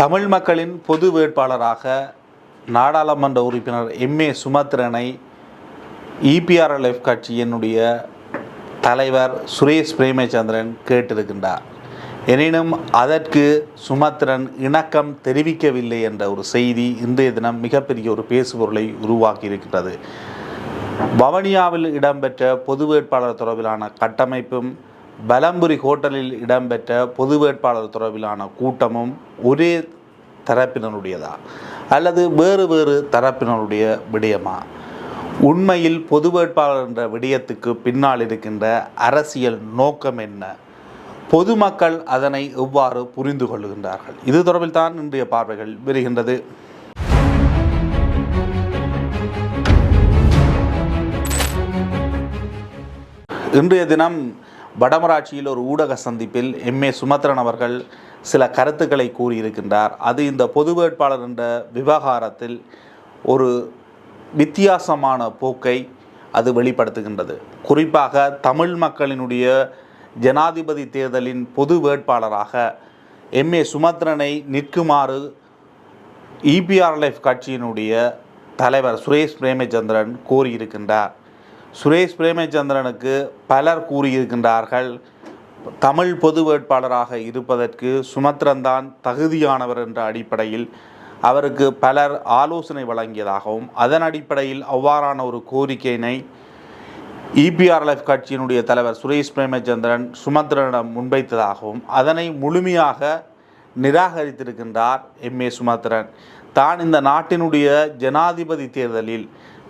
தமிழ் மக்களின் பொது வேட்பாளராக நாடாளுமன்ற உறுப்பினர் எம்ஏ சுமத்ரனை இபிஆர்எல்எஃப் கட்சியினுடைய தலைவர் சுரேஷ் பிரேமச்சந்திரன் கேட்டிருக்கின்றார். எனினும் அதற்கு சுமத்ரன் இணக்கம் தெரிவிக்கவில்லை என்ற ஒரு செய்தி இன்றைய தினம் மிகப்பெரிய ஒரு பேசுபொருளை உருவாக்கி இருக்கின்றது வவனியாவில் இடம்பெற்ற பொது வேட்பாளர் தொடர்பிலான கட்டமைப்பும் பலம்புரி ஹோட்டலில் இடம்பெற்ற பொது வேட்பாளர் தொடர்பிலான கூட்டமும் ஒரே தரப்பினருடையதா? அல்லது வேறு வேறு தரப்பினருடைய விடயமா? உண்மையில் பொது வேட்பாளர் என்ற விடயத்துக்கு பின்னால் இருக்கின்ற அரசியல் நோக்கம் என்ன? பொதுமக்கள் அதனை எவ்வாறு புரிந்து கொள்ளுகின்றார்கள் இது தொடர்பில் தான் இன்றைய பார்வைகள் வருகின்றது. இன்றைய தினம் வடமராட்சியில் ஒரு ஊடக சந்திப்பில் எம்ஏ சுமத்ரன் அவர்கள் சில கருத்துக்களை கூறியிருக்கின்றார். அது இந்த பொது வேட்பாளர் என்ற விவகாரத்தில் ஒரு வித்தியாசமான போக்கை அது வெளிப்படுத்துகின்றது. குறிப்பாக தமிழ் மக்களினுடைய ஜனாதிபதி தேர்தலின் பொது வேட்பாளராக எம்ஏ சுமத்ரனை நிற்குமாறு இபிஆர்எல்எஃப் கட்சியினுடைய தலைவர் சுரேஷ் பிரேமச்சந்திரன் கோரியிருக்கின்றார். சுரேஷ் பிரேமச்சந்திரனுக்கு பலர் கூறியிருக்கின்றார்கள் தமிழ் பொது வேட்பாளராக இருப்பதற்கு சுமத்ரன் தான் தகுதியானவர் என்ற அடிப்படையில் அவருக்கு பலர் ஆலோசனை வழங்கியதாகவும் அதன் அடிப்படையில் அவ்வாறான ஒரு கோரிக்கையினை இபிஆர்எல்எஃப் கட்சியினுடைய தலைவர் சுரேஷ் பிரேமச்சந்திரன் சுமத்ரனிடம் முன்வைத்ததாகவும் அதனை முழுமையாக நிராகரித்திருக்கின்றார் எம்ஏ சுமத்ரன் தான் இந்த நாட்டினுடைய ஜனாதிபதி தேர்தலில்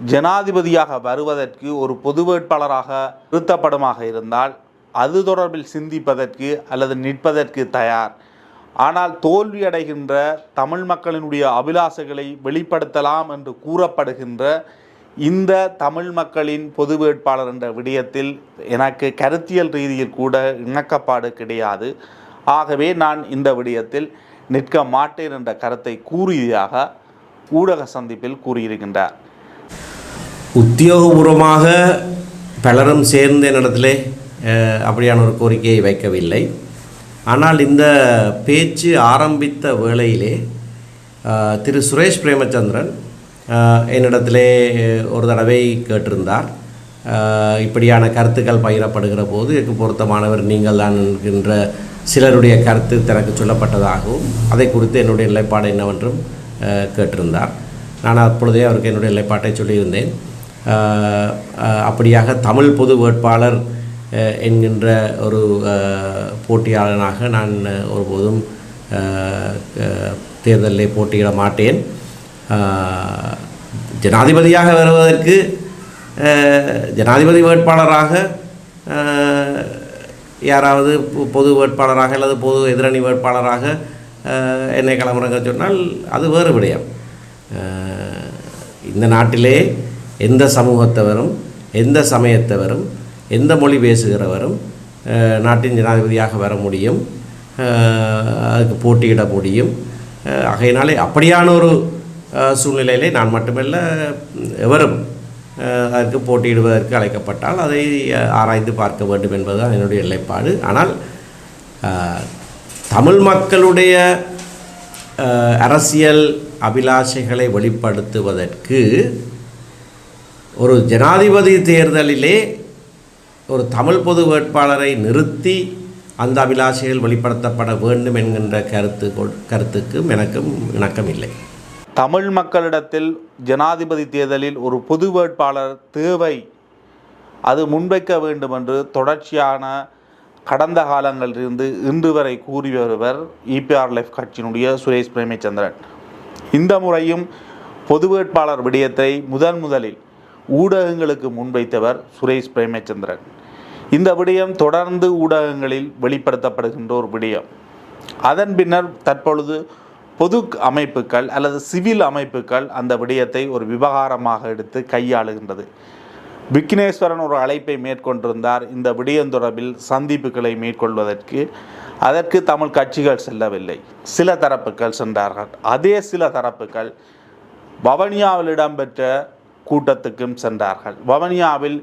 ஜனாதிபதியாக வருவதற்கு ஒரு பொது வேட்பாளராக நிறுத்தப்படுமாக இருந்தால் அது தொடர்பில் சிந்திப்பதற்கு அல்லது நிற்பதற்கு தயார். ஆனால் தோல்வியடைகின்ற தமிழ் மக்களினுடைய அபிலாசைகளை வெளிப்படுத்தலாம் என்று கூறப்படுகின்ற இந்த தமிழ் மக்களின் பொது வேட்பாளர் என்ற விடயத்தில் எனக்கு கருத்தியல் ரீதியில் கூட இணக்கப்பாடு கிடையாது. ஆகவே நான் இந்த விடயத்தில் நிற்க மாட்டேன் என்ற கருத்தை கூறியதாக ஊடக சந்திப்பில் கூறியிருக்கின்றார். உத்தியோகபூர்வமாக பலரும் சேர்ந்த என்னிடத்திலே அப்படியான ஒரு கோரிக்கையை வைக்கவில்லை. ஆனால் இந்த பேச்சு ஆரம்பித்த வேளையிலே திரு சுரேஷ் பிரேமச்சந்திரன் என்னிடத்திலே ஒரு தடவை கேட்டிருந்தார். இப்படியான கருத்துக்கள் பகிரப்படுகிற போது எனக்கு பொருத்தமானவர் நீங்கள் தான் என்கின்ற சிலருடைய கருத்து தனக்கு சொல்லப்பட்டதாகவும் அதை குறித்து என்னுடைய நிலைப்பாடு என்னவென்றும் கேட்டிருந்தார். நான் அப்பொழுதே அவருக்கு என்னுடைய நிலைப்பாட்டை சொல்லியிருந்தேன். அப்படியாக தமிழ் பொது வேட்பாளர் என்கின்ற ஒரு போட்டியாளனாக நான் ஒருபோதும் தேர்தலில் போட்டியிட மாட்டேன். ஜனாதிபதியாக வருவதற்கு ஜனாதிபதி வேட்பாளராக யாராவது பொ- பொது வேட்பாளராக அல்லது பொது எதிரணி வேட்பாளராக என்னை களமிறங்க சொன்னால் அது வேறு விடயம். இந்த நாட்டிலே எந்த சமூகத்தவரும் எந்த சமயத்தவரும் எந்த மொழி பேசுகிறவரும் நாட்டின் ஜனாதிபதியாக வர முடியும் அதுக்கு போட்டியிட முடியும். ஆகையினாலே அப்படியான ஒரு சூழ்நிலையிலே நான் மட்டுமல்ல எவரும் அதற்கு போட்டியிடுவதற்கு அழைக்கப்பட்டால் அதை ஆராய்ந்து பார்க்க வேண்டும் என்பதுதான் என்னுடைய நிலைப்பாடு. ஆனால் தமிழ் மக்களுடைய அரசியல் அபிலாஷைகளை வெளிப்படுத்துவதற்கு ஒரு ஜனாதிபதி தேர்தலிலே ஒரு தமிழ் பொது வேட்பாளரை நிறுத்தி அந்த அபிலாஷைகள் வெளிப்படுத்தப்பட வேண்டும் என்கின்ற கருத்து கருத்துக்கும் எனக்கும் இணக்கம் இல்லை. தமிழ் மக்களிடத்தில் ஜனாதிபதி தேர்தலில் ஒரு பொது வேட்பாளர் தேவை. அது முன்வைக்க வேண்டும் என்று தொடர்ச்சியான கடந்த காலங்களிலிருந்து இன்று வரை கூறி வருவர் இபிஆர்எல்எஃப் கட்சியினுடைய சுரேஷ் பிரேமச்சந்திரன். இந்த முறையும் பொது வேட்பாளர் விடயத்தை முதன் முதலில் ஊடகங்களுக்கு முன்வைத்தவர் சுரேஷ் பிரேமச்சந்திரன். இந்த விடயம் தொடர்ந்து ஊடகங்களில் வெளிப்படுத்தப்படுகின்ற ஒரு விடயம். அதன் பின்னர் தற்பொழுது பொது அமைப்புகள் அல்லது சிவில் அமைப்புகள் அந்த விடயத்தை ஒரு விவகாரமாக எடுத்து கையாளுகின்றது. விக்னேஸ்வரன் ஒரு அழைப்பை மேற்கொண்டிருந்தார். இந்த விடயம் தொடர்பில் சந்திப்புகளை மேற்கொள்வதற்கு அதற்கு தமிழ் கட்சிகள் செல்லவில்லை. சில தரப்புகள் சென்றார்கள். அதே சில தரப்புகள் வவனியாவில் இடம்பெற்ற கூட்டத்துக்கும் சென்றார்கள். வவனியாவில்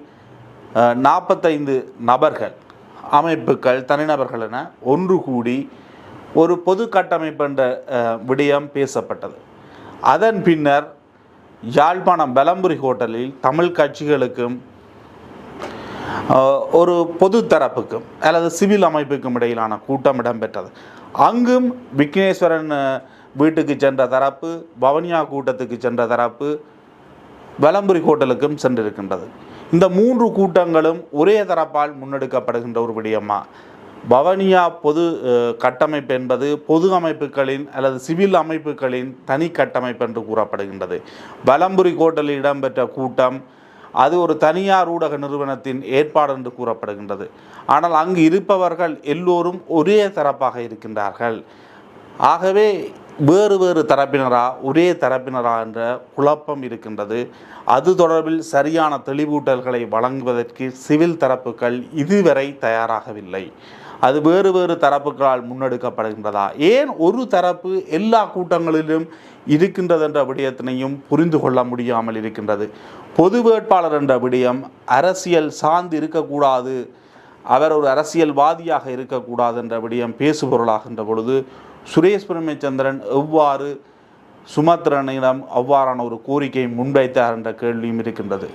நாற்பத்தைந்து நபர்கள் அமைப்புகள் தனிநபர்கள் என ஒன்று கூடி ஒரு பொது கட்டமைப்பு என்ற விடயம் பேசப்பட்டது. அதன் பின்னர் யாழ்ப்பாணம் பலம்புரி ஹோட்டலில் தமிழ் கட்சிகளுக்கும் ஒரு பொது தரப்புக்கும் அல்லது சிவில் அமைப்புக்கும் இடையிலான கூட்டம் இடம்பெற்றது. அங்கும் விக்னேஸ்வரன் வீட்டுக்கு சென்ற தரப்பு பவனியா கூட்டத்துக்கு சென்ற தரப்பு வலம்புரி ஹோட்டலுக்கும் சென்றிருக்கின்றது. இந்த மூன்று கூட்டங்களும் ஒரே தரப்பால் முன்னெடுக்கப்படுகின்ற ஒரு விடயமா? பவனியா பொது கட்டமைப்பு என்பது பொது அமைப்புகளின் அல்லது சிவில் அமைப்புகளின் தனி கட்டமைப்பு என்று கூறப்படுகின்றது. வலம்புரி ஹோட்டலில் இடம்பெற்ற கூட்டம் அது ஒரு தனியார் ஊடக நிறுவனத்தின் ஏற்பாடு என்று கூறப்படுகின்றது. ஆனால் அங்கு இருப்பவர்கள் எல்லோரும் ஒரே தரப்பாக இருக்கின்றார்கள். ஆகவே வேறு வேறு தரப்பினரா ஒரே தரப்பினரா என்ற குழப்பம் இருக்கின்றது. அது தொடர்பில் சரியான தெளிவூட்டல்களை வழங்குவதற்கு சிவில் தரப்புகள் இதுவரை தயாராகவில்லை. அது வேறு வேறு தரப்புகளால் முன்னெடுக்கப்படுகின்றதா? ஏன் ஒரு தரப்பு எல்லா கூட்டங்களிலும் இருக்கின்றது என்ற விடயத்தினையும் புரிந்து கொள்ள முடியாமல் இருக்கின்றது? பொது வேட்பாளர் என்ற விடயம் அரசியல் சார்ந்து இருக்கக்கூடாது அவர் ஒரு அரசியல்வாதியாக இருக்கக்கூடாது என்ற விடயம் பேசுபொருளாகின்ற பொழுது சுரேஷ் பிரமச்சந்திரன் எவ்வாறு சுமத்ரனிடம் அவ்வாறான ஒரு கோரிக்கை முன்வைத்தார் என்ற கேள்வியும் இருக்கின்றது.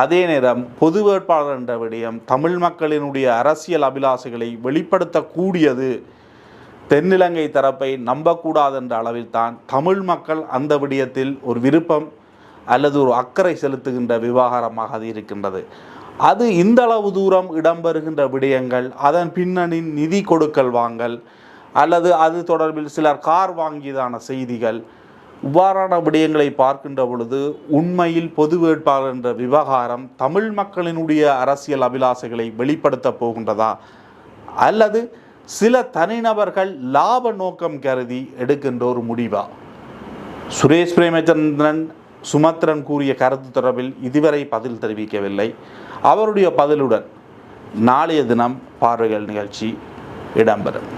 அதே நேரம் பொது வேட்பாளர் என்ற விடயம் தமிழ் மக்களினுடைய அரசியல் அபிலாசைகளை வெளிப்படுத்தக்கூடியது. தென்னிலங்கை தரப்பை நம்பக்கூடாது என்ற அளவில்தான் தமிழ் மக்கள் அந்த விடயத்தில் ஒரு விருப்பம் அல்லது ஒரு அக்கறை செலுத்துகின்ற விவகாரமாக அது இருக்கின்றது. அது இந்த அளவு தூரம் இடம்பெறுகின்ற விடயங்கள் அதன் பின்னணி நிதி கொடுக்கல் வாங்கல் அல்லது அது தொடர்பில் சிலர் கார் வாங்கியதான செய்திகள். இவ்வாறான விடயங்களை பார்க்கின்ற பொழுது உண்மையில் பொது வேட்பாளர் என்ற விவகாரம் தமிழ் மக்களினுடைய அரசியல் அபிலாசைகளை வெளிப்படுத்தப் போகின்றதா? அல்லது சில தனிநபர்கள் லாப நோக்கம் கருதி எடுக்கின்ற ஒரு முடிவா? சுரேஷ் பிரேமச்சந்திரன் சுமத்ரன் கூறிய கருத்து தொடர்பில் இதுவரை பதில் தெரிவிக்கவில்லை. அவருடைய பதிலுடன் நாளைய தினம் பார்வைகள் நிகழ்ச்சி இடம்பெறும்.